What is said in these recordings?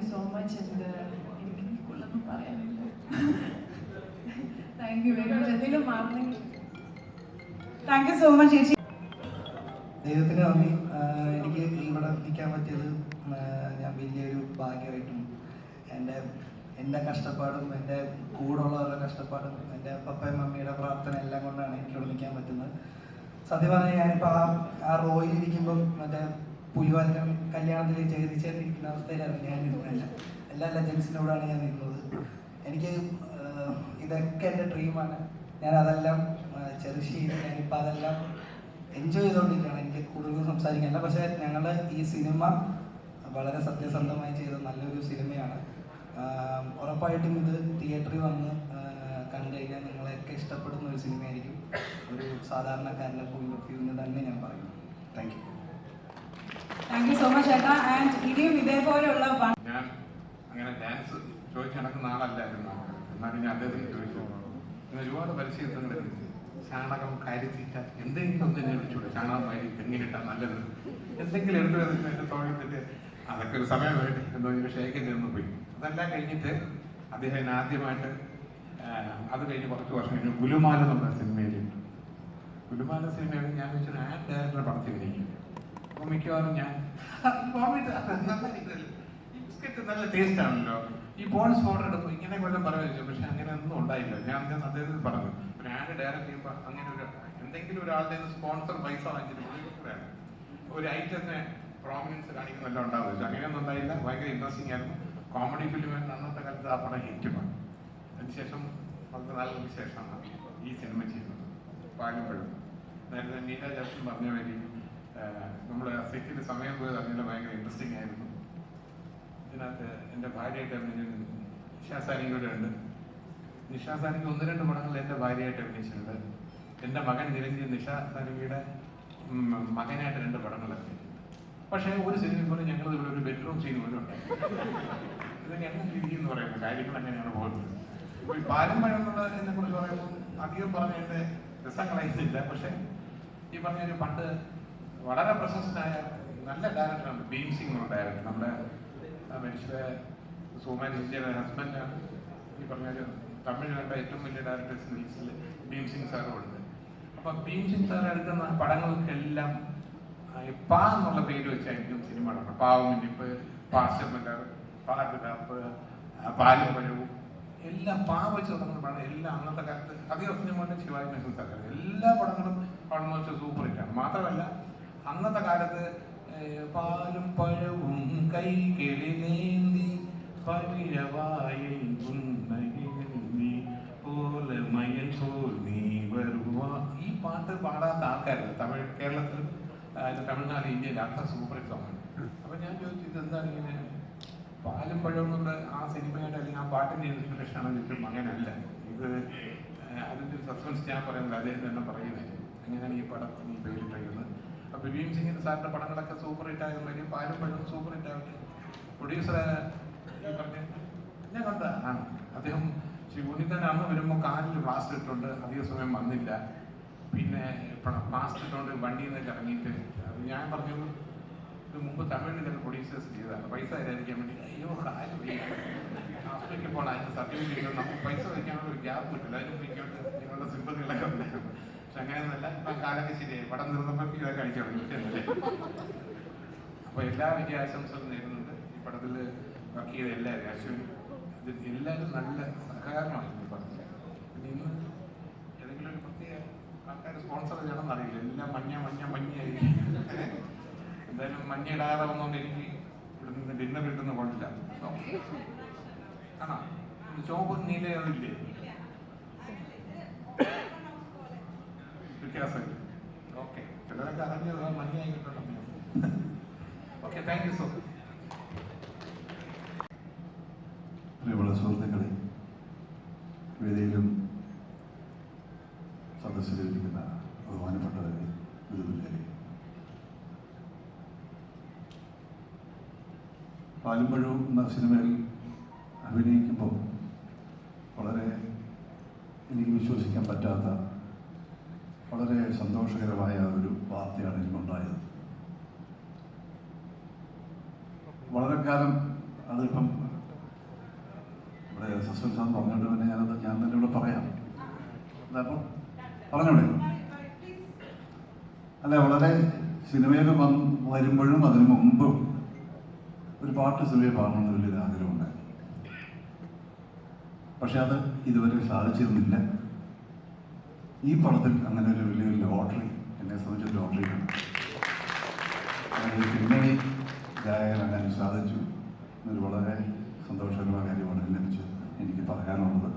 U so much എന്ത് എനിക്ക് കൂടുതലൊന്നും പറയാനില്ല. താങ്ക് യു വെരി മച്ച് എന്തെങ്കിലും മാറണമെങ്കിൽ താങ്ക് യു സോ മച്ച് ചേച്ചി. ദൈവത്തിന് നന്ദി. എനിക്ക് ഇവിടെ നിൽക്കാൻ പറ്റിയത് ഞാൻ വലിയൊരു ഭാഗ്യമായിട്ടും എന്റെ എന്റെ കഷ്ടപ്പാടും എന്റെ കൂടെയുള്ളവരുടെ കഷ്ടപ്പാടും എന്റെ പപ്പയും മമ്മിയുടെ പ്രാർത്ഥന എല്ലാം കൊണ്ടാണ് എനിക്കിവിടെ നിൽക്കാൻ പറ്റുന്നത്. സത്യം പറഞ്ഞാൽ ഞാനിപ്പോൾ ആ ആ റോയിൽ ഇരിക്കുമ്പം മറ്റേ പുലിവാലിക്കൽ കല്യാണത്തിൽ ജഗതിച്ചേർന്നിരിക്കുന്ന അവസ്ഥയിലായിരുന്നു ഞാൻ ഇരുന്നില്ല എല്ലാ ലെജൻസിനോടാണ് ഞാൻ നിൽക്കുന്നത് എനിക്ക് ഇതൊക്കെ എന്റെ ഡ്രീമാണ് ഞാൻ അതെല്ലാം ചെറിഷ് ചെയ്ത് ഞാനിപ്പോൾ അതെല്ലാം എൻജോയ് ചെയ്തുകൊണ്ടിരിക്കുകയാണ് എനിക്ക് കൂടുതൽ സംസാരിക്കാനില്ല പക്ഷേ ഞങ്ങൾ ഈ സിനിമ വളരെ സത്യസന്ധമായി ചെയ്ത നല്ലൊരു സിനിമയാണ്. ഉറപ്പായിട്ടും ഇത് തിയേറ്ററിൽ വന്ന് കണ്ടു കഴിഞ്ഞാൽ നിങ്ങളെയൊക്കെ ഇഷ്ടപ്പെടുന്ന ഒരു സിനിമയായിരിക്കും. ഒരു സാധാരണക്കാരന്റെ പോയിന്റ് ഓഫ് തന്നെ ഞാൻ പറയുന്നു. Thank you thank you so much ചേട്ടാ. ആൻഡ് ഇനിയും ഇതേപോലെയുള്ള ഞാൻ അങ്ങനെ ഡാൻസ് ചോദിച്ച് നടക്കുന്ന ആളല്ലായിരുന്നു? എന്നാലും ഞാൻ അദ്ദേഹത്തിന് ചോദിച്ചു ഒരുപാട് പരിശീലനങ്ങൾ ചാണകം കരിച്ചിട്ട എന്തെങ്കിലും ഒന്ന് എന്നെ വിളിച്ചോളൂ ചാണകം കരി തെങ്ങിനിട്ടാ നല്ലത്. എന്തെങ്കിലും എടുത്തു വന്നിട്ട് എന്റെ തോളത്തിട്ട് അതൊക്കെ ഒരു സമയം വേണ്ടി എന്ന് പറഞ്ഞൊരു ഷേക്കിന്റെ നിന്ന് പോയി. അതെല്ലാം കഴിഞ്ഞിട്ട് അദ്ദേഹം ആദ്യമായിട്ട് അത് കഴിഞ്ഞ് കുറച്ച് വർഷം കഴിഞ്ഞ് ഗുലുമാല എന്നുള്ള സിനിമയിൽ ഗുലുമാല സിനിമയിൽ ഞാൻ വെച്ചൊരു ആഡ് ഡയറക്ടറെ പടത്തിൽ വിളിക്കും അപ്പോൾ മിക്കവാറും ഞാൻ. "വാമിട്ട് അത് നന്നായിരിക്കുമല്ലോ. ഈ ബിസ്ക്കറ്റ് നല്ല ടേസ്റ്റ് ആണല്ലോ. ഈ ബോൺസ് പൗഡർ എടുക്കും ഇങ്ങനെ കൊല്ലം പറഞ്ഞു പക്ഷെ അങ്ങനെ ഒന്നും ഉണ്ടായില്ല. ഞാൻ അദ്ദേഹം അദ്ദേഹത്തിന് പറഞ്ഞു. ഞാൻ ഡയറക്റ്റ് ചെയ്യുമ്പോൾ അങ്ങനെ ഒരു എന്തെങ്കിലും ഒരാളുടെ സ്പോൺസർ പൈസ വാങ്ങിച്ചിട്ട് ഒരു ഐറ്റത്തിന് പ്രോമിനൻസ് കാണിക്കുന്നല്ല ഉണ്ടാവും പക്ഷെ അങ്ങനെയൊന്നും ഉണ്ടായില്ല. ഭയങ്കര ഇൻട്രസ്റ്റിംഗ് ആയിരുന്നു. കോമഡി ഫിലിം അന്നത്തെ കാലത്ത് ആ പടം ഹിറ്റുമാണ് അതിനുശേഷം വളരെ നല്ല ശേഷമാണ് ഈ സിനിമ ചെയ്യുന്നത്. പാലുമ്പോഴും നേരത്തെ നീല ജാസ്മിൻ പറഞ്ഞ നമ്മൾ സെറ്റിൽ സമയം പോയത് അറിഞ്ഞാൽ ഭയങ്കര ഇൻട്രസ്റ്റിംഗ് ആയിരുന്നു. ഇതിനകത്ത് എന്റെ ഭാര്യയായിട്ട് നിഷാ നിഷാസാനിയും കൂടെ ഉണ്ട്. നിഷാസാനിക്ക് ഒന്ന് രണ്ട് പടങ്ങൾ എന്റെ ഭാര്യയായിട്ട് അഭിനയിച്ചിട്ടുണ്ട്. എന്റെ മകൻ നിരഞ്ജൻ നിഷാസാനിയുടെ മകനായിട്ട് രണ്ട് പടങ്ങൾ അഭിനയിച്ചിട്ടുണ്ട്. പക്ഷേ ഒരു സിനിമ പോലെ ഞങ്ങൾ ഇവിടെ ഒരു ബെഡ്റൂം സീൻ പോലും ഉണ്ടായി ഇതൊക്കെ എങ്ങനെ രീതി എന്ന് പറയുന്നത് കാര്യങ്ങൾ അങ്ങനെയാണ് പോകുന്നത്. ഈ പാരമ്പര്യം എന്നുള്ളതിനെ കുറിച്ച് പറയുമ്പോൾ അധികം പറഞ്ഞതിന്റെ രസങ്ങളായിരുന്നില്ല. പക്ഷേ ഈ പറഞ്ഞൊരു പണ്ട് വളരെ പ്രശസ്തനായ നല്ല ഡയറക്ടറാണ് ഭീം സിംഗ് എന്നുള്ള ഡയറക്ടർ നമ്മുടെ മനുഷ്യരെ മനുഷ്യ സോമാൻ ജിജിയുടെ ഹസ്ബൻഡാണ് ഈ പറഞ്ഞൊരു തമിഴ് കണ്ട ഏറ്റവും വലിയ ഡയറക്ടേഴ്സ് ലിസ്റ്റിൽ ഭീം സിംഗ് സാറും ഉണ്ട്. അപ്പം ഭീം സിംഗ് സാർ എടുക്കുന്ന പടങ്ങൾക്കെല്ലാം പാ എന്നുള്ള പേര് വെച്ചായിരിക്കും സിനിമ നടക്കുന്നത്. പാവമിനിപ്പ് പാശമലർ പാട്ടുകാപ്പ് പാലുപരവും എല്ലാം പാ വെച്ച് തുടങ്ങുന്ന പടം എല്ലാം അന്നത്തെ കാലത്ത് അധികം സിനിമകളുടെ ശിവാജി ഗണേശൻ സാറാണ് എല്ലാ പടങ്ങളും ഓൾമോസ്റ്റ് സൂപ്പർ ഹിറ്റാണ്. മാത്രമല്ല അന്നത്തെ കാലത്ത് പാലും പഴവും കൈകളിലേന്തി പവിഴവായിൽ പുന്നകിലേന്തി പോലെ മയൻ പോൽ നീ വരുവാ. ഈ പാട്ട് പാടാത്ത ആൾക്കാരല്ല? തമിഴ് കേരളത്തിൽ തമിഴ്നാട് ഇന്ത്യയിൽ അത്ര സൂപ്പർ സോങ്ങാണ് അപ്പൊ ഞാൻ ചോദിച്ചു ഇത് എന്താണ് ഇങ്ങനെ? പാലും പഴവും എന്നുള്ള ആ സിനിമയുടെ അല്ലെങ്കിൽ ആ പാട്ടിന്റെ ഇൻസ്പിറേഷൻ ആണെന്ന് ചോദിച്ചും അങ്ങനെയല്ല. ഇത് അതിന്റെ സസ്പെൻസ് ഞാൻ പറയുന്നത് അദ്ദേഹം തന്നെ പറയുന്നത്. അങ്ങനെയാണ് ഈ പടത്തിന് പേരിട്ടിരിക്കുന്നത് അപ്പൊ ഭീം സിംഗിന്റെ സാറിന്റെ പടങ്ങളൊക്കെ സൂപ്പർ ഹിറ്റ് ആയത് വരും പാലും പഴവും സൂപ്പർ ഹിറ്റ് ആവട്ടെ. പ്രൊഡ്യൂസർ ഈ പറഞ്ഞ ഞാൻ കണ്ട ആണ് അദ്ദേഹം ശ്രീ ഉണ്ണിത്താൻ അന്ന് വരുമ്പോൾ കാലിൽ പ്ലാസ്റ്റർ ഇട്ടുണ്ട് അധിക സമയം വന്നില്ല. പിന്നെ പ്ലാസ്റ്റർ ഇട്ടുകൊണ്ട് വണ്ടിയിൽ നിന്നൊക്കെ ഇറങ്ങിയിട്ട് അത് ഞാൻ പറഞ്ഞു ഇത് മുമ്പ് തമിഴിൽ തന്നെ പ്രൊഡ്യൂസേഴ്സ് ചെയ്തതാണ്. പൈസ തരാതിരിക്കാൻ വേണ്ടി അയ്യോ കാൽ ഹോസ്പിറ്റലിൽ പോകണം അതിന്റെ സർട്ടിഫിക്കറ്റ് നമുക്ക് പൈസ വയ്ക്കാനുള്ള ഒരു ഗ്യാപ്പ് കിട്ടില്ല. അതിന് ഇങ്ങോട്ട് നിങ്ങളുടെ സിമ്പതികളൊക്കെ ഉണ്ടായിരുന്നു. അങ്ങനെയൊന്നുമല്ല. ഇപ്പം കാലൊക്കെ ശരിയായി പടം തീർന്നപ്പോൾ ഇതൊക്കെ കഴിച്ചു തുടങ്ങി എന്നല്ലേ? എല്ലാ ആശംസകളും നേരുന്നുണ്ട്. ഈ പടത്തിൽ വർക്ക് ചെയ്ത എല്ലാവരും അശ്വിൻ ഇത് എല്ലാവരും നല്ല സഹകരണമായിരുന്നു ഈ പടത്തിൽ പിന്നെ ഇന്ന് ഏതെങ്കിലും ഒരു പ്രത്യേക ആൾക്കാർ സ്പോൺസർ ചെയ്യണമെന്ന് അറിയില്ല. എല്ലാം മഞ്ഞ മഞ്ഞ മഞ്ഞയായി എന്തായാലും മഞ്ഞ ഇടാതെ വന്നുകൊണ്ട് എനിക്ക് ഇവിടെ നിന്ന് ഡിന്നർ കിട്ടുന്ന കൊണ്ടില്ല ആണോ ചോപ്പ് നീല അതില്ലേ വ്യത്യാസമില്ല. ഓക്കെ. പിള്ളേരൊക്കെ അറിഞ്ഞത് മഞ്ഞയായി കിട്ടണം. Okay thank you so much പ്രിയമുള്ള സുഹൃത്തുക്കളെ വേദിയിലും സദസ്സിലിരിക്കുന്ന ബഹുമാനപ്പെട്ടവരെ ഗുരുതുല്യരെ. പാലുമ്പഴവും എന്ന സിനിമയിൽ അഭിനയിക്കുമ്പോൾ വളരെ എനിക്ക് വിശ്വസിക്കാൻ പറ്റാത്ത വളരെ സന്തോഷകരമായ ഒരു വാർത്തയാണ് എനിക്കുണ്ടായത്. വളരെ കാലം അതിപ്പം ഇവിടെ സസ്പെൻസ് സാർ പറഞ്ഞുകൊണ്ട് പിന്നെ ഞാനത് ഞാൻ തന്നെ ഇവിടെ പറയാം. അതപ്പം പറഞ്ഞോളെ. അല്ല വളരെ സിനിമയിൽ വന്ന് വരുമ്പോഴും അതിനു മുമ്പും ഒരു പാട്ട് സിനിമയെ പാടണമെന്ന് വലിയൊരു ആഗ്രഹമുണ്ടായിരുന്നു. പക്ഷെ അത് ഇതുവരെ സാധിച്ചിരുന്നില്ല. ഈ പടത്തിൽ അങ്ങനെ ഒരു വലിയൊരു ലോട്ടറി എന്നെ സംബന്ധിച്ച ലോട്ടറിയാണ് പിന്നണി ഗായകനാകാൻ സാധിച്ചു എന്നൊരു വളരെ സന്തോഷകരമായ കാര്യമാണ് ലഭിച്ച് എനിക്ക് പറയാനുള്ളത്.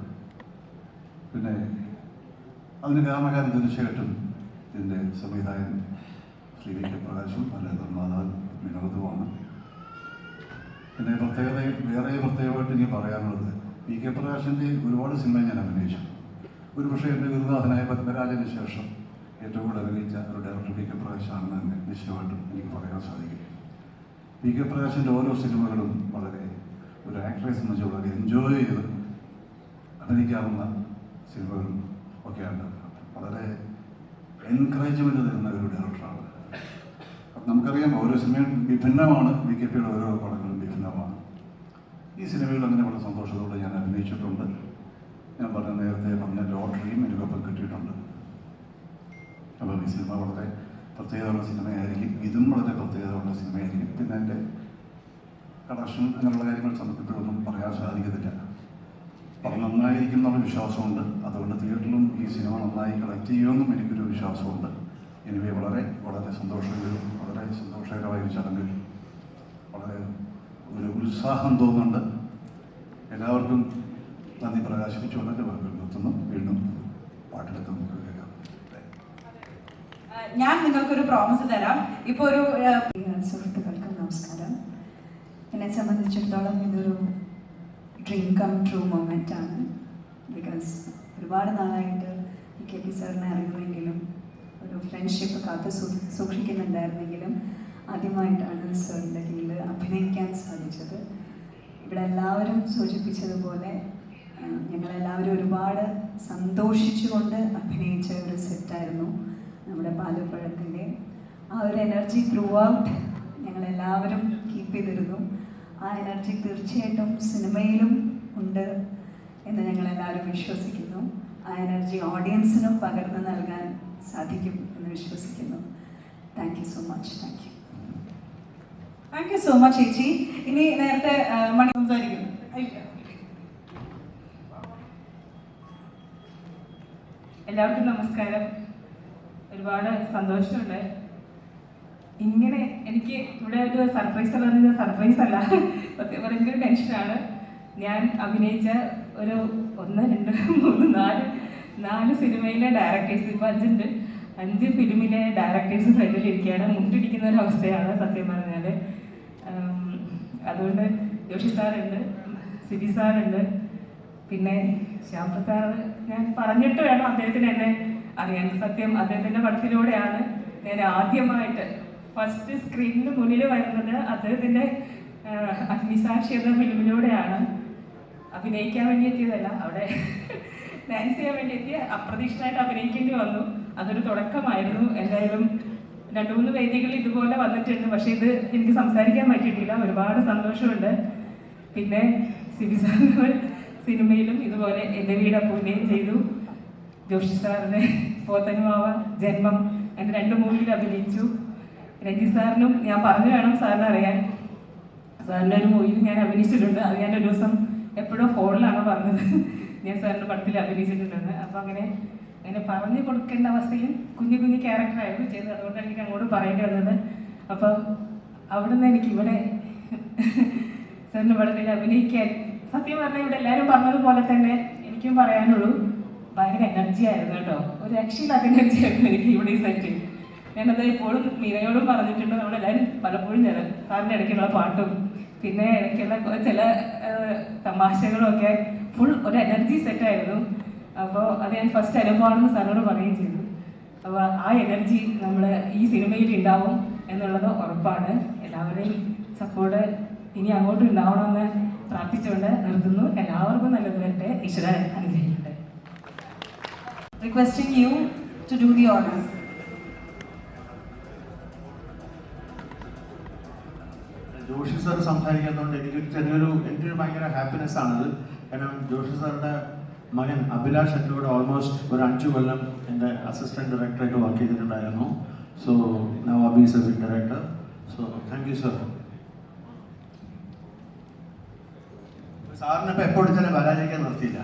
പിന്നെ അതിന് കാരണക്കാരൻ തീർച്ചയായിട്ടും എന്റെ സംവിധായകൻ ശ്രീ വി കെ പ്രകാശും അല്ലെ നിർമ്മാതാവ് വിനോദവുമാണ്. പിന്നെ പ്രത്യേകത വേറെ പ്രത്യേകമായിട്ട് എനിക്ക് പറയാനുള്ളത് വി കെ പ്രകാശിന്റെ ഒരുപാട് സിനിമ ഞാൻ അഭിനയിച്ചു. ഒരു പക്ഷേ എന്റെ ഗുരുനാഥനായ പത്മരാജന് ശേഷം ഏറ്റവും കൂടുതൽ അഭിനയിച്ച ഒരു ഡയറക്ടർ പി കെ പ്രകാശാണെന്ന് തന്നെ നിശ്ചയമായിട്ടും എനിക്ക് പറയാൻ സാധിക്കും. പി കെ പ്രകാശിന്റെ ഓരോ സിനിമകളും വളരെ ഒരു ആക്ട്രറെ സംബന്ധിച്ച് വളരെ എൻജോയ് ചെയ്ത് അഭിനയിക്കാവുന്ന സിനിമകളും ഒക്കെയാണ്. വളരെ എൻകറേജ്മെന്റ് തരുന്ന ഒരു ഡയറക്ടറാണ് നമുക്കറിയാം ഓരോ സിനിമയും വിഭിന്നമാണ്. വി കെ പിയുടെ ഓരോ പടങ്ങളും വിഭിന്നമാണ്. ഈ സിനിമയിൽ അങ്ങനെ വളരെ സന്തോഷത്തോടെ ഞാൻ അഭിനയിച്ചിട്ടുണ്ട്. ഞാൻ പറഞ്ഞ നേരത്തെ പറഞ്ഞ ലോട്ടറിയും എനിക്കൊപ്പം കിട്ടിയിട്ടുണ്ട്. അപ്പോൾ ഈ സിനിമ വളരെ പ്രത്യേകതയുള്ള സിനിമയായിരിക്കും. ഇതും വളരെ പ്രത്യേകതയുള്ള സിനിമയായിരിക്കും. പിന്നെ എന്റെ കണക്ഷൻ അങ്ങനെയുള്ള കാര്യങ്ങൾ സംബന്ധിച്ചൊന്നും പറയാൻ സാധിക്കത്തില്ല. അപ്പം നന്നായിരിക്കും എന്നുള്ള വിശ്വാസമുണ്ട്. അതുകൊണ്ട് തിയേറ്ററിലും ഈ സിനിമ നന്നായി കളക്ട് ചെയ്യുമെന്നും എനിക്കൊരു വിശ്വാസമുണ്ട്. എനിവേ വളരെ വളരെ സന്തോഷകരവും വളരെ സന്തോഷകരമായ ഒരു ചടങ്ങിൽ വളരെ ഒരു ഉത്സാഹം തോന്നുന്നുണ്ട്. എല്ലാവർക്കും നന്ദി പ്രകാശിപ്പിച്ചുകൊണ്ടൊക്കെ നിർത്തുന്നു വീണ്ടും പാട്ടെടുത്ത് നമുക്ക് കേൾക്കാം. ഞാൻ നിങ്ങൾക്കൊരു പ്രോമിസ് തരാം. ഇപ്പോൾ ഒരു സുഹൃത്തുക്കൾക്ക് നമസ്കാരം. എന്നെ സംബന്ധിച്ചിടത്തോളം ഇതൊരു ഡ്രീം കം ട്രൂ മൊമെന്റ് ആണ്. ബിക്കോസ് ഒരുപാട് നാളായിട്ട് ഈ കെ പി സാറിനെ അറിയുമെങ്കിലും ഒരു ഫ്രണ്ട്ഷിപ്പ് കാത്തു സൂക്ഷിക്കുന്നുണ്ടായിരുന്നെങ്കിലും ആദ്യമായിട്ടാണ് സാറിന്റെ കീഴിൽ അഭിനയിക്കാൻ സാധിച്ചത്. ഇവിടെ എല്ലാവരും സൂചിപ്പിച്ചതുപോലെ ഞങ്ങളെല്ലാവരും ഒരുപാട് സന്തോഷിച്ചുകൊണ്ട് അഭിനയിച്ച ഒരു സെറ്റായിരുന്നു നമ്മുടെ പാലപ്പഴത്തിന്റെ ആ ഒരു എനർജി ത്രൂ ഔട്ട് ഞങ്ങളെല്ലാവരും കീപ്പ് ചെയ്തിരുന്നു. ആ എനർജി തീർച്ചയായിട്ടും സിനിമയിലും ഉണ്ട് എന്ന് ഞങ്ങളെല്ലാവരും വിശ്വസിക്കുന്നു. ആ എനർജി ഓഡിയൻസിനും പകർന്നു നൽകാൻ സാധിക്കും എന്ന് വിശ്വസിക്കുന്നു. Thank you so much thank you thank you so much ചേച്ചി. ഇനി നേരത്തെ മണി സംസാരിക്കും അയ്യോ. എല്ലാവർക്കും നമസ്കാരം. ഒരുപാട് സന്തോഷമുണ്ട്. ഇങ്ങനെ എനിക്ക് ഇവിടെ ഒരു സർപ്രൈസ് ഉള്ളത് സർപ്രൈസ് അല്ല. ഭയങ്കര ടെൻഷനാണ് ഞാൻ അഭിനയിച്ച ഒരു ഒന്ന് രണ്ട് മൂന്ന് നാല് നാല് സിനിമയിലെ ഡയറക്ടേഴ്സ് ഇപ്പോൾ അഞ്ചുണ്ട്. അഞ്ച് ഫിലിമിലെ ഡയറക്ടേഴ്സ് ഫ്രണ്ടിലിരിക്കുകയാണ് മുട്ടിടിക്കുന്ന ഒരു അവസ്ഥയാണ് സത്യം പറഞ്ഞാൽ അതുകൊണ്ട് ജോഷി സാറുണ്ട് സിബി സാറുണ്ട്. പിന്നെ ശ്യാമപ്രസാദ് ഞാൻ പറഞ്ഞിട്ട് വേണം അദ്ദേഹത്തിന് എന്നെ അറിയാൻ. സത്യം അദ്ദേഹത്തിന്റെ പടത്തിലൂടെയാണ് ഞാൻ ആദ്യമായിട്ട് ഫസ്റ്റ് സ്ക്രീനിന് മുന്നിൽ വരുന്നത് അദ്ദേഹത്തിന്റെ അഗ്നിസാക്ഷി എന്ന ഫിലിമിലൂടെയാണ്. അഭിനയിക്കാൻ വേണ്ടി എത്തിയതല്ല അവിടെ ഡാൻസ് ചെയ്യാൻ വേണ്ടി എത്തിയ അപ്രതീക്ഷിതമായിട്ട് അഭിനയിക്കേണ്ടി വന്നു. അതൊരു തുടക്കമായിരുന്നു. എന്തായാലും രണ്ടു മൂന്ന് വേദികൾ ഇതുപോലെ വന്നിട്ടുണ്ട്. പക്ഷെ ഇത് എനിക്ക് സംസാരിക്കാൻ പറ്റിയിട്ടില്ല. ഒരുപാട് സന്തോഷമുണ്ട്. പിന്നെ സിബി സാറിന് സിനിമയിലും ഇതുപോലെ എന്റെ വീട് പൂനെയും ചെയ്തു. ജോഷി സാറിന് പോത്തനുമാവ ജന്മം. എന്റെ രണ്ട് മൂവിയിൽ അഭിനയിച്ചു. രഞ്ജി സാറിനും ഞാൻ പറഞ്ഞു വേണം സാറിന് അറിയാൻ. സാറിന്റെ ഒരു മൂവിയിൽ ഞാൻ അഭിനയിച്ചിട്ടുണ്ട്. അത് ഞാൻ ഒരു ദിവസം എപ്പോഴും ഫോണിലാണ് പറഞ്ഞത്. ഞാൻ സാറിന്റെ പടത്തിൽ അഭിനയിച്ചിട്ടുണ്ടെന്ന്. അപ്പോൾ അങ്ങനെ അങ്ങനെ പറഞ്ഞു കൊടുക്കേണ്ട അവസ്ഥയിൽ കുഞ്ഞു കുഞ്ഞു ക്യാരക്ടറായിരുന്നു ചെയ്തത്. അതുകൊണ്ടാണ് എനിക്ക് അങ്ങോട്ട് പറയേണ്ടി വന്നത്. അപ്പം അവിടുന്ന് എനിക്ക് ഇവിടെ സാറിന്റെ പടത്തിൽ അഭിനയിക്കാൻ സത്യം പറഞ്ഞാൽ ഇവിടെ എല്ലാവരും പറഞ്ഞതുപോലെ തന്നെ എനിക്കും പറയാനുള്ളൂ. ഭയങ്കര എനർജി ആയിരുന്നു കേട്ടോ. ഒരു രക്ഷയില്ലാത്ത എനർജി ആയിരുന്നു എനിക്ക് ഇവിടെ ഈ സെറ്റ് ഞാനത് എപ്പോഴും മീനയോടും പറഞ്ഞിട്ടുണ്ട്. നമ്മളെല്ലാവരും പലപ്പോഴും ചില സാറിന്റെ ഇടയ്ക്കുള്ള പാട്ടും പിന്നെ ഇടയ്ക്കുള്ള ചില തമാശകളും ഒക്കെ ഫുൾ ഒരു എനർജി സെറ്റായിരുന്നു അപ്പോൾ അത് ഞാൻ ഫസ്റ്റ് അനുഭവമാണെന്ന് സാറിനോട് പറയുകയും ചെയ്തു. അപ്പോൾ ആ എനർജി നമ്മൾ ഈ സിനിമയിൽ ഉണ്ടാവും എന്നുള്ളത് ഉറപ്പാണ്. എല്ലാവരുടെയും സപ്പോർട്ട് ഇനി അങ്ങോട്ടും ഉണ്ടാവണമെന്ന് പ്രാർത്ഥിച്ചുകൊണ്ട് നിർത്തുന്നു. എല്ലാവർക്കും നല്ലത് വരട്ടെ. ഈശ്വര അനുഗ്രഹിക്കട്ടെ. Requesting you to do the honours Joshi sir സംസാരിക്കുന്നതുകൊണ്ട് എനിക്ക് ചെറിയൊരു എനിക്കൊരു ഭയങ്കര ഹാപ്പിനെസ് ആണത്. കാരണം ജോഷി സാറിന്റെ മകൻ അഭിലാഷ് എന്റെ കൂടെ ഓൾമോസ്റ്റ് ഒരു അഞ്ചു കൊല്ലം എന്റെ അസിസ്റ്റന്റ് ഡയറക്ടറായിട്ട് വർക്ക് ചെയ്തിട്ടുണ്ടായിരുന്നു. So now അബീസ് director so thank you sir സാറിന് എപ്പോഴും വിളിച്ചാലും വരാതിരിക്കാൻ നിർത്തിയില്ല.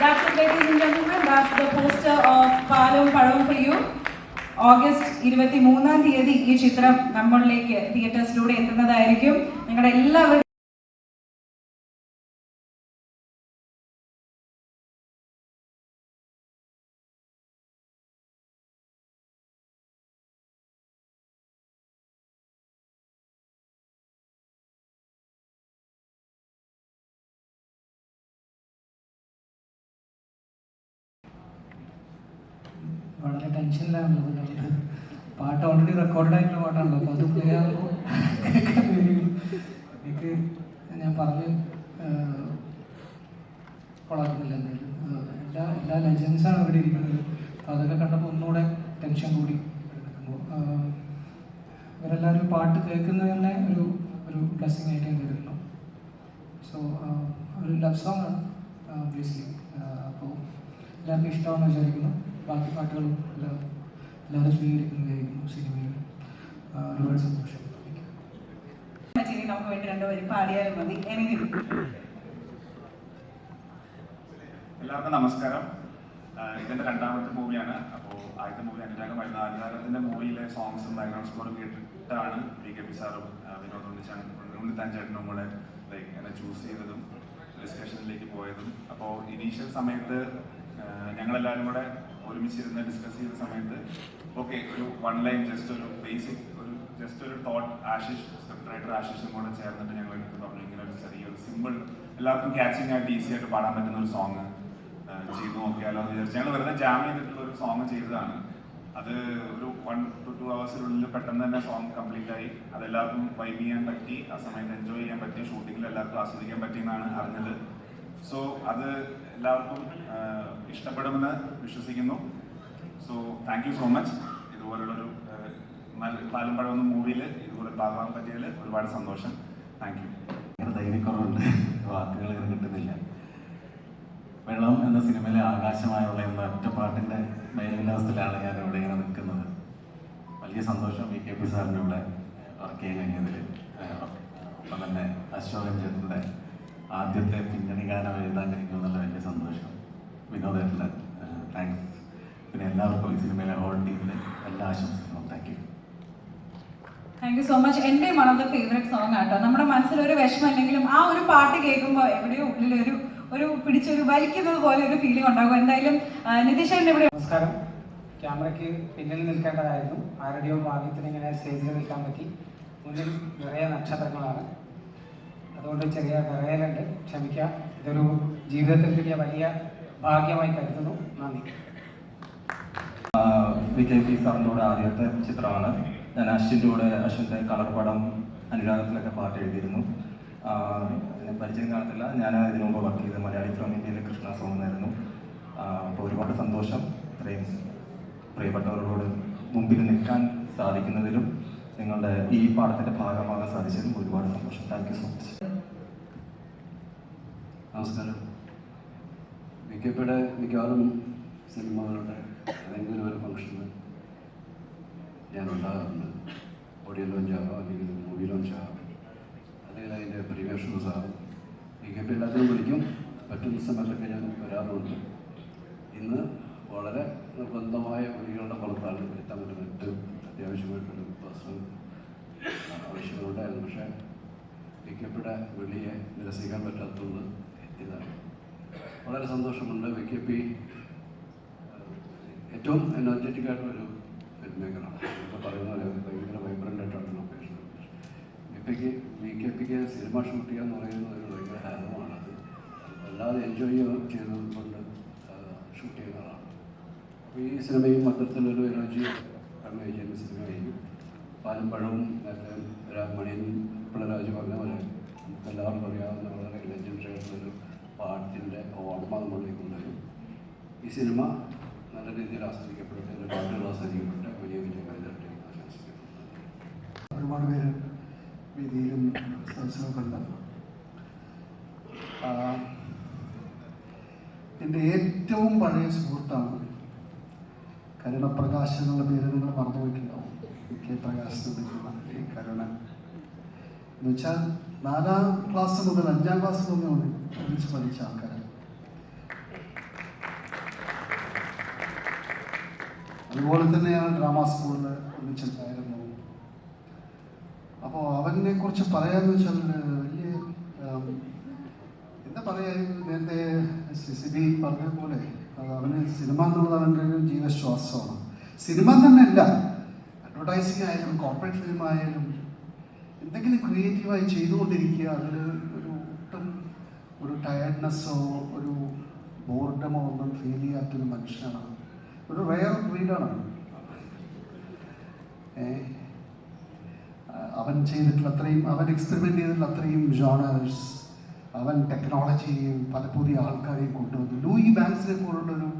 That's it, ladies and gentlemen. That's the poster of പാലും പഴവും ഓഗസ്റ്റ് ഇരുപത്തി മൂന്നാം തീയതി ഈ ചിത്രം നമ്മളിലേക്ക് തിയേറ്റേഴ്സിലൂടെ എത്തുന്നതായിരിക്കും. നിങ്ങളുടെ എല്ലാവരും ടെൻഷനിലാണുള്ളത് കാരണം പാട്ട് ഓൾറെഡി റെക്കോർഡ് ആയിട്ടുള്ള പാട്ടാണല്ലോ. അപ്പോൾ അത് പ്ലേ ആകുമ്പോൾ എനിക്ക് ഞാൻ പറഞ്ഞ് കൊള്ളാറുന്നില്ല എന്തായാലും. എല്ലാ എല്ലാ ലെജൻസാണ് അവിടെ ഇരിക്കുന്നത്. അപ്പോൾ അതൊക്കെ കണ്ടപ്പോൾ ഒന്നുകൂടെ ടെൻഷൻ കൂടി എടുക്കുമ്പോൾ ഇവരെല്ലാവരും പാട്ട് കേൾക്കുന്നത് തന്നെ ഒരു ഒരു ബ്ലെസ്സിങ് ആയിട്ട് ഞാൻ കരുതുന്നു സോ ഒരു ലവ് സോങ് ആണ് ഒബ്വിയസ്ലി അപ്പോൾ എല്ലാവർക്കും ഇഷ്ടമാണെന്ന് വിചാരിക്കുന്നു. ബാക്കി പാട്ടുകളും എല്ലാം എല്ലാവരും സ്വീകരിക്കുന്നതായിരുന്നു സിനിമയിൽ. ഒരുപാട് സന്തോഷം. നമുക്ക് വേണ്ടി രണ്ടുപേരും മതി. എല്ലാവർക്കും നമസ്കാരം. ഇതിന്റെ രണ്ടാമത്തെ മൂവിയാണ്. അപ്പോൾ ആദ്യത്തെ മൂവി അനുരാഗം വരുന്ന അനുരാഗത്തിന്റെ മൂവിയിലെ സോങ്സും ബാക്ക്ഗ്രൗണ്ട് സ്കോറും കേട്ടിട്ടാണ് വി കെ പി സാറും വിനോദ് ഉണ്ണിച്ചാൻ ഉണ്ണിത്താൻ ചേട്ടനും കൂടെ ലൈക്ക് എന്നെ ചൂസ് ചെയ്തതും ഡിസ്കഷനിലേക്ക് പോയതും. അപ്പോൾ ഇനീഷ്യൽ സമയത്ത് ഞങ്ങളെല്ലാവരും കൂടെ ഒരുമിച്ചിരുന്ന് ഡിസ്കസ് ചെയ്ത സമയത്ത് ഓക്കെ ഒരു വൺ ലൈൻ ജസ്റ്റ് ഒരു ബേസിക് ഒരു ജസ്റ്റ് ഒരു തോട്ട് ആശിഷ് സ്ക്രിപ്റ്റ് റൈറ്റർ ആശിഷും കൂടെ ചേർന്നിട്ട് ഞങ്ങൾ എടുത്ത് പറഞ്ഞു ഇങ്ങനെ ഒരു സിമ്പിൾ എല്ലാവർക്കും ക്യാച്ചിങ് ആയിട്ട് ഈസി ആയിട്ട് പാടാൻ പറ്റുന്ന ഒരു സോങ് ചെയ്തു നോക്കിയാലോ എന്ന് വിചാരിച്ചു. ഞങ്ങൾ വെറുതെ ജാം ചെയ്തിട്ടുള്ള ഒരു സോങ് ചെയ്തതാണ്. അത് ഒരു വൺ ടു ടു അവേഴ്സിനുള്ളിൽ പെട്ടെന്ന് തന്നെ സോങ് കംപ്ലീറ്റ് ആയി. അതെല്ലാവർക്കും വൈബ് ചെയ്യാൻ പറ്റി ആ സമയത്ത് എൻജോയ് ചെയ്യാൻ പറ്റി ഷൂട്ടിങ്ങിൽ എല്ലാവർക്കും ആസ്വദിക്കാൻ പറ്റി എന്നാണ് അറിഞ്ഞത്. സോ അത് എല്ലാവർക്കും ഇഷ്ടപ്പെടുമെന്ന് വിശ്വസിക്കുന്നു. So thank you so much ഇതുപോലുള്ളൊരു നല്ല പാലും പഴമൊന്നും മൂവിയിൽ ഇതുപോലെ ഭാഗമാകാൻ പറ്റിയതിൽ ഒരുപാട് സന്തോഷം. താങ്ക് യു ഭയങ്കര ധൈര്യക്കുറവുണ്ട്. വാക്കുകൾ കിട്ടുന്നില്ല. വെള്ളം എന്ന സിനിമയിലെ ആകാശമായുള്ള എന്ന ഒറ്റപ്പാട്ടിന്റെ മേൽവിലാസത്തിലാണ് ഞാൻ ഇവിടെ ഇങ്ങനെ നിൽക്കുന്നത്. വലിയ സന്തോഷം വി കെ പി സാറിന്റെ ഇവിടെ വർക്ക് ചെയ്യാൻ കഴിഞ്ഞതിൽ ഒപ്പം തന്നെ അശോകൻ ചേട്ടന്റെ ആദ്യത്തെ പിന്നണി ഗാനം എഴുതാൻ കഴിഞ്ഞു എന്നുള്ള വലിയ സന്തോഷം. വിനോദേട്ടന്റെ താങ്ക്സ് പിന്നെ എല്ലാവർക്കും ഈ സിനിമയിലെ ഹോൾ ടീമിന് എല്ലാ ആശംസകളും. Thank you thank you so much എന്റെ one of the favourite song ആട്ടോ. നമ്മുടെ മനസ്സിൽ ഒരു വിഷമം അല്ലെങ്കിലും ആ ഒരു പാട്ട് കേൾക്കുമ്പോൾ എവിടെയോ ഉള്ളിൽ ഒരു ഒരു പിടിച്ചൊരു വലിക്കുന്നത് പോലെ ഒരു ഫീലിംഗ് ഉണ്ടാകും. എന്തായാലും നിതീഷ് എവിടെ നമസ്കാരം. ക്യാമറയ്ക്ക് പിന്നിൽ നിൽക്കേണ്ടതായിരുന്നു. ആരുടെയോ ഭാഗ്യത്തിന് ഇങ്ങനെ സ്റ്റേജിൽ നിൽക്കാൻ പറ്റി. മുന്നിൽ നിറയെ നക്ഷത്രങ്ങളാണ്. അതുകൊണ്ട് ചെറിയ വിറയലുണ്ട്. ക്ഷമിക്കുക. ഇതൊരു ജീവിതത്തിൽ കിട്ടിയ വലിയ ഭാഗ്യമായി കരുതുന്നു. നന്ദി. വി കെ പി സാറിന്റെ ആദ്യത്തെ ചിത്രമാണ്. ഞാൻ അശ്വിന്റെ കൂടെ അശ്വിന്റെ കളർ പടം അനുരാഗത്തിലൊക്കെ പാട്ട് എഴുതിയിരുന്നു. പരിചയം കാണത്തില്ല. ഞാൻ ഇതിനു മുമ്പ് വർക്ക് ചെയ്ത് മലയാളി ഫ്രം ഇന്ത്യയിലെ കൃഷ്ണ സോങ് എന്നായിരുന്നു അപ്പോൾ ഒരുപാട് സന്തോഷം. ഇത്രയും പ്രിയപ്പെട്ടവരോട് മുമ്പിൽ നിൽക്കാൻ സാധിക്കുന്നതിലും നിങ്ങളുടെ ഈ പാഠത്തിന്റെ ഭാഗമാകാൻ സാധിച്ചതിലും ഒരുപാട് സന്തോഷം. താങ്ക് യു സോ മച്ച് നമസ്കാരം. മിക്കപ്പോഴെ മിക്കവാറും സിനിമകളുടെ ഏതെങ്കിലും ഒരു ഫംഗ്ഷന് ഞാൻ ഉണ്ടാകാറുണ്ട്. ഓഡിയോ ലോഞ്ച് ആവാം അല്ലെങ്കിൽ മൂവി ലോഞ്ച് ആവാം. അല്ലെങ്കിൽ അതിന്റെ പ്രീമിയർ ഷോസ് ആവും. മിക്കപ്പോൾ എല്ലാത്തിനും വിളിക്കും. പറ്റുന്ന സമയത്തൊക്കെ ഞാൻ വരാറുണ്ട്. ഇന്ന് വളരെ നിർബന്ധമായ വിളികളുടെ പുറത്താണ് എത്താൻ പറ്റുന്ന ഏറ്റവും അത്യാവശ്യമായിട്ടൊരു പേഴ്സണൽ ആവശ്യങ്ങളുണ്ടായിരുന്നു. പക്ഷേ വിക്കപ്പിയുടെ വിളിയെ നിരസിക്കാൻ പറ്റാത്തതുകൊണ്ട് എത്തിയതാണ് വളരെ സന്തോഷമുണ്ട് വി കെ പി ഏറ്റവും എനർജറ്റിക് ആയിട്ടൊരു ഫിലിം മേക്കറാണ് ഇപ്പോൾ പറയുന്ന പോലെ ഭയങ്കര വൈബ്രന്റ് ആയിട്ടാണ് ലൊക്കേഷൻ വി പിക്ക് വി കെ പിക്ക് സിനിമ ഷൂട്ട് ചെയ്യുക എന്ന് പറയുന്നത് ഒരു ഭയങ്കര ഹാരമാണ്. അത് അല്ലാതെ എൻജോയ് ചെയ്യുക ചെയ്തുകൊണ്ട് ഷൂട്ട് ചെയ്യുന്നതാണ്. അപ്പോൾ ഈ സിനിമയും അത്തരത്തിലൊരു എനർജി കൺവേ ചെയ്യുന്ന സിനിമയായിരിക്കും പാലമ്പഴവും നേരത്തെ രാമണിയൻ പിള്ളരാജ് പറഞ്ഞ പോലെ നമുക്ക് എല്ലാവർക്കും അറിയാവുന്ന വളരെ ലെജൻഡറി ആയിട്ടുള്ളൊരു പാട്ടിന്റെ ഓർമ്മ നമ്മളിലേക്ക് കൊണ്ടുവരും ഈ സിനിമ നല്ല രീതിയിൽ ആസ്വദിക്കപ്പെടട്ടെ എന്റെ പാട്ടുകൾ ആസ്വദിക്കപ്പെടട്ടെ വലിയ വലിയ എന്ന് ആശംസിക്കുന്നു. ഒരുപാട് പേര് രീതിയിലും ഉണ്ട്. എന്റെ ഏറ്റവും പഴയ സുഹൃത്താണ് കരുണപ്രകാശ് എന്നുള്ള പേര് നിങ്ങൾ മറന്നുപോയിട്ടുണ്ടാവും. കെ പ്രകാശ് എന്ന ഈ കരുണൻ. എന്ന് വെച്ചാൽ നാലാം ക്ലാസ് മുതൽ അഞ്ചാം ക്ലാസ് മുതൽ ഒന്നിച്ച് പഠിച്ച ആൾക്കാരാണ് അതുപോലെ തന്നെയാണ് ഡ്രാമ സ്കൂളിൽ ഒന്നിച്ചുണ്ടായിരുന്നു അപ്പോൾ അവനെ കുറിച്ച് പറയാന്ന് വെച്ചാൽ വലിയ എന്താ പറയാ നേരത്തെ സിബി പറഞ്ഞ പോലെ അവന് സിനിമ എന്നുള്ളത് അവന്റെ ഒരു ജീവശ്വാസമാണ് സിനിമ തന്നെ അല്ല അഡ്വർടൈസിങ് ആയാലും കോർപ്പറേറ്റ് ഫിലിം ആയാലും എന്തെങ്കിലും ക്രിയേറ്റീവായി ചെയ്തുകൊണ്ടിരിക്കുക അതൊരു ഒരു ടയർഡ്നെസ്സോ ഒരു ബോർഡമോ ഒന്നും ഫീൽ ചെയ്യാത്തൊരു മനുഷ്യനാണ്. ഒരു റയർ ബ്രീഡാണ് അവൻ ചെയ്തിട്ടുള്ള അത്രയും അവൻ എക്സ്പെരിമെന്റ് ചെയ്തിട്ടുള്ള അത്രയും ജോണേഴ്സ് അവൻ ടെക്നോളജിയും പല പുതിയ ആൾക്കാരെയും കൊണ്ടുവന്നു. ലൂയി ബാങ്ക്സിനെ പോലുള്ളൊരു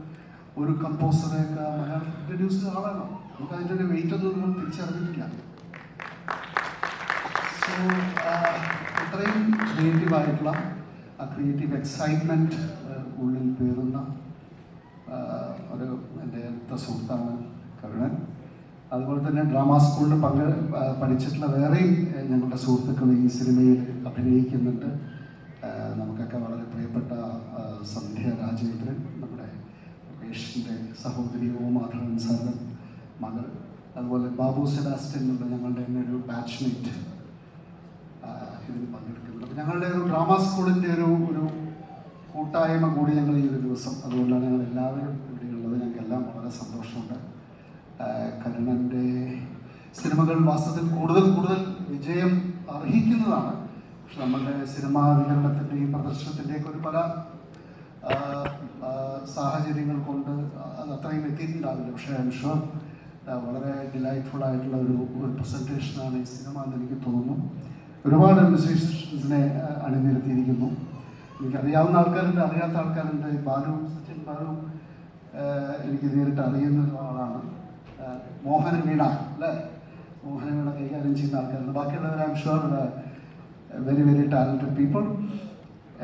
ഒരു കമ്പോസറെയൊക്കെ മലയാളം ഇൻട്രൊഡ്യൂസ് ആളാണ്. നമുക്ക് അതിന്റെ ഒരു വെയിറ്റ് ഒന്നും നമ്മൾ തിരിച്ചറിഞ്ഞിട്ടില്ല. സോ അത്രയും ക്രിയേറ്റീവ് ആയിട്ടുള്ള ആ ക്രിയേറ്റീവ് എക്സൈറ്റ്മെന്റ് ഉള്ളിൽ പേറുന്ന ഒരു എന്റെ അടുത്ത സുഹൃത്താണ് കരുണൻ. അതുപോലെ തന്നെ ഡ്രാമ സ്കൂളിൽ പങ്ക് പഠിച്ചിട്ടുള്ള വേറെയും ഞങ്ങളുടെ സുഹൃത്തുക്കൾ ഈ സിനിമയിൽ അഭിനയിക്കുന്നുണ്ട്. നമുക്കൊക്കെ വളരെ പ്രിയപ്പെട്ട സന്ധ്യ രാജേന്ദ്രൻ നമ്മുടെ മുകേഷിന്റെ സഹോദരി ഓ മാധവൻ സാറ് മകൾ. അതുപോലെ ബാബു സെബാസ്റ്റ്യൻ എന്നുള്ള ഞങ്ങളുടെ തന്നെ ഒരു ബാച്ച്മേറ്റ് ഇതിൽ പങ്കെടുക്കുന്നുണ്ട്. അപ്പോൾ ഞങ്ങളുടെ ഒരു ഡ്രാമ സ്കൂളിന്റെ ഒരു ഒരു കൂട്ടായ്മ കൂടി ഞങ്ങൾ ഈ ഒരു ദിവസം അതുകൊണ്ടാണ് ഞങ്ങൾ എല്ലാവരും ഇവിടെയുള്ളത് ഞങ്ങൾക്കെല്ലാം വളരെ സന്തോഷമുണ്ട്. കരുണന്റെ സിനിമകൾ വാസ്തവത്തിൽ കൂടുതൽ കൂടുതൽ വിജയം അർഹിക്കുന്നതാണ്. പക്ഷെ നമ്മളുടെ സിനിമാ വിതരണത്തിന്റെയും പ്രദർശനത്തിന്റെയൊക്കെ ഒരു പല സാഹചര്യങ്ങൾ കൊണ്ട് അത് അത്രയും എത്തിയിട്ടുണ്ടാവില്ല. പക്ഷേ ഐ ഷുവർ വളരെ ഡിലൈറ്റ്ഫുൾ ആയിട്ടുള്ള ഒരു ഒരു പ്രസന്റേഷനാണ് ഈ സിനിമ എന്ന് എനിക്ക് തോന്നുന്നു. ഒരുപാട് മ്യൂസീഷ്യൻസിനെ അണിനിരത്തിയിരിക്കുന്നു. എനിക്കറിയാവുന്ന ആൾക്കാരുണ്ട് അറിയാത്ത ആൾക്കാരുണ്ട്. ബാലു സച്ചിൻ ബാലു എനിക്ക് നേരിട്ട് അറിയുന്ന ഒരാളാണ്. മോഹൻ വീണ അല്ലേ? മോഹൻ വീണ കൈകാര്യം ചെയ്യുന്ന ആൾക്കാരുണ്ട്. ബാക്കിയുള്ളവർ I'm sure very very talented people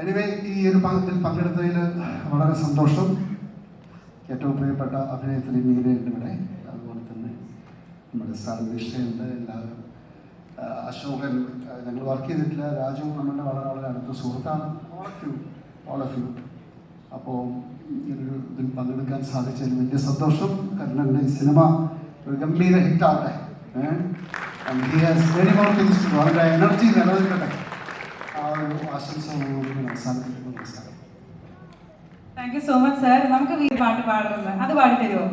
anyway ഈ ഒരു പങ്കത്തിൽ പങ്കെടുത്തതിൽ വളരെ സന്തോഷം. ഏറ്റവും പ്രിയപ്പെട്ട അഭിനയത്തിൽ മീനയുണ്ട് ഇവിടെ. അതുപോലെ തന്നെ നമ്മുടെ സർവേഷയുണ്ട് എല്ലാവരും അശോകൻ ഞങ്ങൾ വർക്ക് ചെയ്തിട്ടില്ല. രാജു നമ്മളുടെ വളരെ വളരെ അടുത്ത സുഹൃത്താണ്. All of you all of you അപ്പോൾ ഇങ്ങനൊരു ഇതിൽ പങ്കെടുക്കാൻ സാധിച്ചതിൽ വലിയ സന്തോഷം. കരുണന്റെ ഈ സിനിമ ഒരു ഗംഭീര ഹിറ്റാവട്ടെ വെരി മോർ തിങ്സ് ടു അവരുടെ എനർജി നിലനിൽക്കട്ടെ. ആ ഒരു ആശംസ അവസാനിപ്പിക്കുന്നു. നമസ്കാരം. Thank you so much sir നമുക്ക് ഈ പാട്ട് പാടുന്നത്. അത് പാടി തരുമോ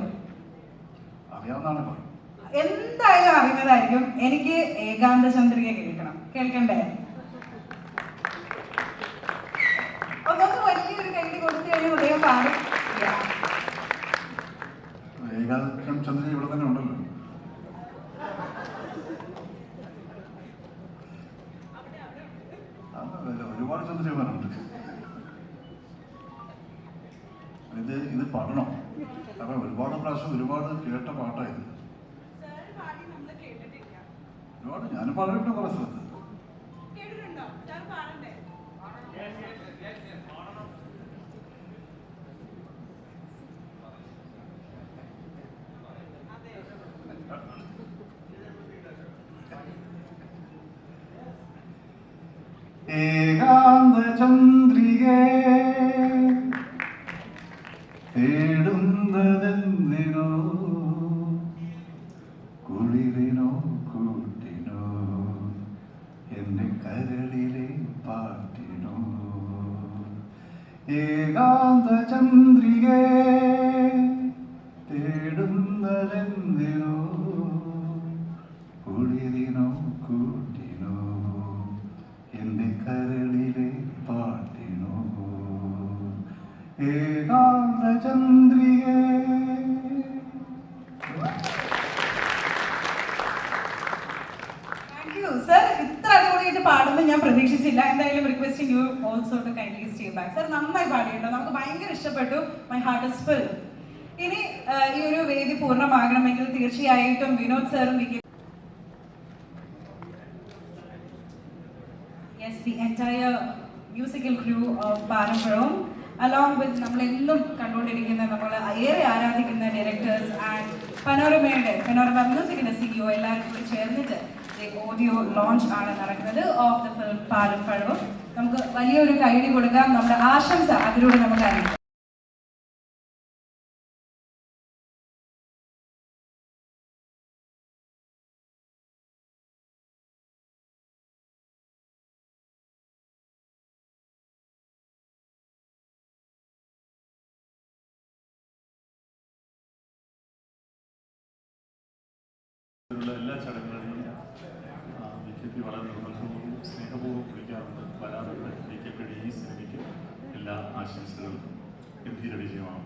അറിയാവുന്നതാണ് എന്തായാലും അറിയുന്നതായിരിക്കും എനിക്ക് ഏകാന്ത ചന്ദ്രിക കേൾക്കണം. കേൾക്കണ്ടേ? ഒന്നൊന്ന് വലിയൊരു കൈ കൊടുത്തു കഴിഞ്ഞാൽ ഉദയം പാടും തന്നെ ഉണ്ടല്ലോ. ഒരുപാട് ചന്ദ്രന്മാരുണ്ട് ഇത് ഇത് പാടണം കാരണം ഒരുപാട് പ്രാവശ്യം ഒരുപാട് കേട്ട പാട്ടായത് ഒരുപാട് ഞാനും പാടിയിട്ടുണ്ട് കുറെ സ്ഥലത്ത്. ഏകാന്ത ചന്ദ്രികേ ചന്ദ്രികേ. സർ ഇത്ര അടിപൊളിയായിട്ട് പാടുന്ന ഞാൻ പ്രതീക്ഷിച്ചില്ല. എന്തായാലും requesting you also to kindly stay back sir നന്നായി പാടിയിട്ടോ നമുക്ക് ഭയങ്കര ഇഷ്ടപ്പെട്ടു. മൈ ഹാർട്ട് ഇസ് ഫിൽ ഇനി ഈ ഒരു വേദി പൂർണമാകണമെങ്കിൽ തീർച്ചയായിട്ടും വിനോദ് സാറും V yes yes, the musical musical of പാരമ്പരവും along with നമ്മളെന്നും കണ്ടുകൊണ്ടിരിക്കുന്ന നമ്മൾ ഏറെ ആരാധിക്കുന്ന ഡയറക്ടേഴ്സ് ആൻഡ് പനോരമയുടെ പനോരമ മ്യൂസിക്കിന്റെ സിഇഒ എല്ലാവരും കൂടി ചേർന്നിട്ട് ഓഡിയോ ലോഞ്ച് ആണ് നടക്കുന്നത് ഓഫ് ദ ഫിലിം പഴവും. നമുക്ക് വലിയൊരു കൈഡി കൊടുക്കാം. നമ്മുടെ ആശംസ അതിലൂടെ നമുക്ക് അറിയാം ഗംഭീര വിജയമാവും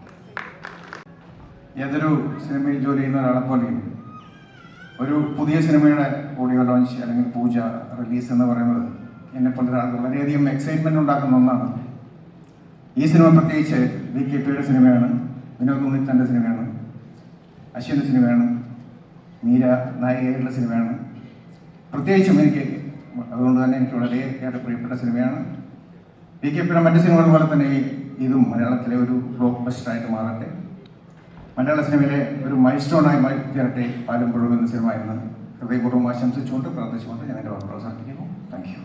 ഏതൊരു സിനിമയിൽ ജോലി ചെയ്യുന്ന ഒരു പുതിയ സിനിമയുടെ ഓഡിയോ ലോഞ്ച് അല്ലെങ്കിൽ പൂജ റിലീസ് എന്ന് പറയുന്നത് എന്നെ പോലെ വളരെയധികം എക്സൈറ്റ്മെന്റ് ഉണ്ടാക്കുന്ന ഒന്നാണ്. ഈ സിനിമ പ്രത്യേകിച്ച് വി കെ പിയുടെ സിനിമയാണ് വിനോദ് ഉണ്ണിത്താന്റെ സിനിമയാണ് അശ്വിന്റെ സിനിമയാണ് മീര നായികയായിട്ടുള്ള സിനിമയാണ്. പ്രത്യേകിച്ചും എനിക്ക് അതുകൊണ്ട് തന്നെ എനിക്ക് വളരെയേറെ പ്രിയപ്പെട്ട സിനിമയാണ്. വി കെ പിയുടെ മറ്റ് സിനിമകൾ പോലെ തന്നെ ഈ ഇതും മലയാളത്തിലെ ഒരു ബ്ലോക്ക് ബസ്റ്ററായിട്ട് മാറട്ടെ. മലയാള സിനിമയിലെ ഒരു മൈൽ സ്റ്റോണായി മാറി തീരട്ടെ പാലും പുഴു എന്ന സിനിമ എന്ന് ഹൃദയപൂർവം ആശംസിച്ചുകൊണ്ട് പ്രാർത്ഥിച്ചുകൊണ്ട് ഞാൻ എന്റെ വാക്കുകൾ അവസാനിപ്പിക്കുന്നു. Thank you